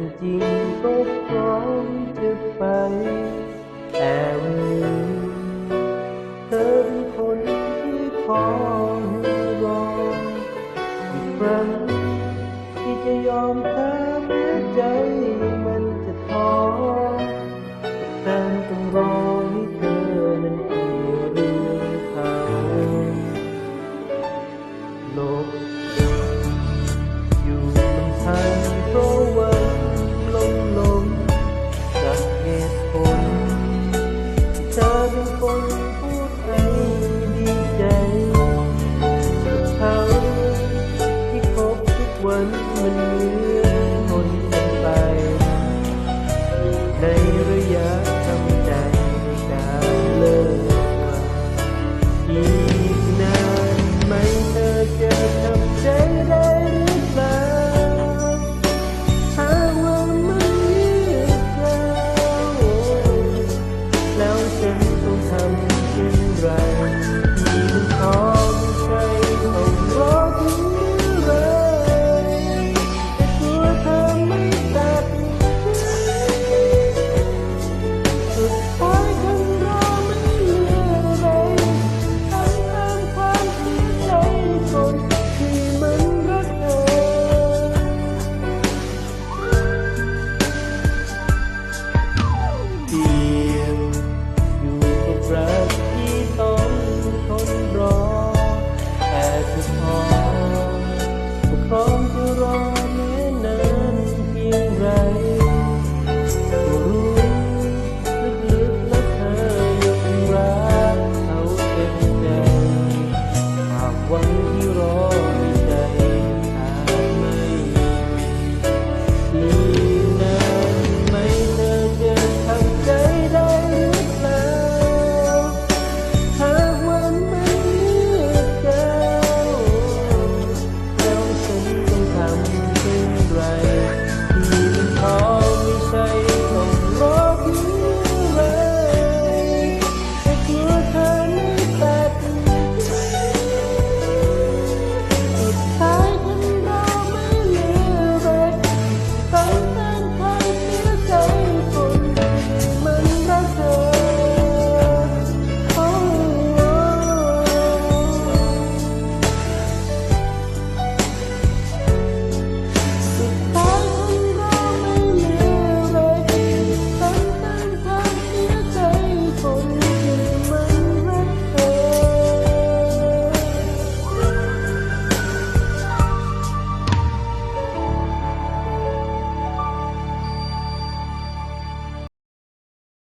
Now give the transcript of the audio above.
จริงก็พร้อมจะไป แต่วันนี้เธอเป็นคนที่ขอให้รออีกครั้งที่จะยอมเธอ ในระยะ